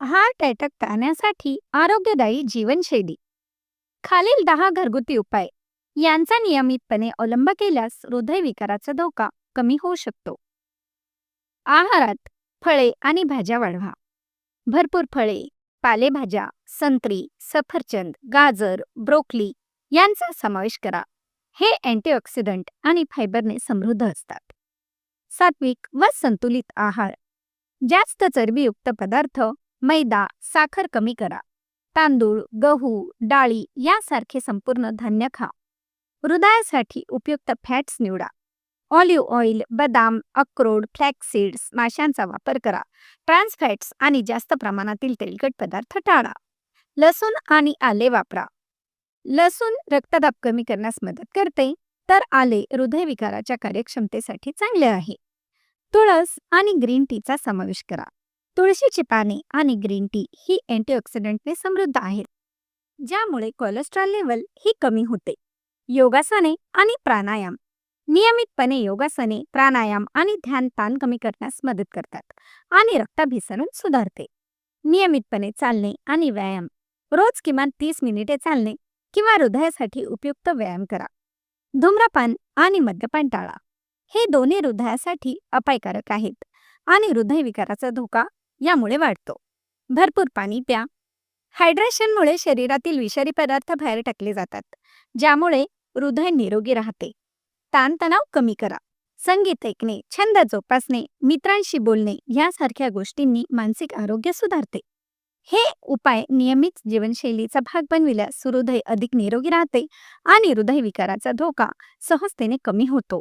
Heart attack टाळण्यासाठी आरोग्यदायी जीवनशैली. खालील दहा घरगुती उपाय. यांचा नियमितपणे अवलंब केल्यास हृदयविकाराचा धोका कमी होऊ शकतो. आहारात फळे आणि भाज्या वाढवा. भरपूर फळे पालेभाज्या संत्री सफरचंद गाजर ब्रोकली यांचा समावेश करा. हे अँटीऑक्सिडंट आणि फायबरने समृद्ध असतात. सात्विक व संतुलित आहार. जास्त चरबीयुक्त पदार्थ मैदा साखर कमी करा. तांदूळ गहू डाळी यासारखे संपूर्ण धान्य खा. हृदयासाठी उपयुक्त फॅट्स निवडा. ऑलिव्ह ऑइल बदाम अक्रोड फ्लॅक्सीड्स माशांचा वापर करा. ट्रान्स फॅट्स आणि जास्त प्रमाणातील तेलकट पदार्थ टाळा. लसूण आणि आले वापरा. लसूण रक्तदाब कमी करण्यास मदत करते तर आले हृदयविकाराच्या कार्यक्षमतेसाठी चांगले आहे. तुळस आणि ग्रीन टीचा समावेश करा. तुळशीची पाने आणि ग्रीन टी ही अँटीऑक्सिडंटने समृद्ध आहेत ज्यामुळे कोलेस्ट्रॉल लेवल ही कमी होते. योगासने आणि प्राणायाम. नियमितपणे योगासने प्राणायाम आणि ध्यान ताण कमी करण्यास मदत करतात आणि रक्ताभिसरण सुधारते. नियमितपणे चालणे आणि व्यायाम. रोज किमान तीस मिनिटे चालणे किंवा हृदयासाठी उपयुक्त व्यायाम करा. धूम्रपान आणि मद्यपान टाळा. हे दोन्ही हृदयासाठी अपायकारक आहेत आणि हृदयविकाराचा धोका यामुळे वाढतो. भरपूर पाणी प्या. हायड्रेशनमुळे शरीरातील विषारी पदार्थ बाहेर टाकले जातात ज्यामुळे हृदय निरोगी राहते. ताणतणाव कमी करा. संगीत ऐकणे छंद जोपासणे मित्रांशी बोलणे यासारख्या गोष्टींनी मानसिक आरोग्य सुधारते. हे उपाय नियमित जीवनशैलीचा भाग बनविल्यास हृदय अधिक निरोगी राहते आणि हृदयविकाराचा धोका सहजतेने कमी होतो.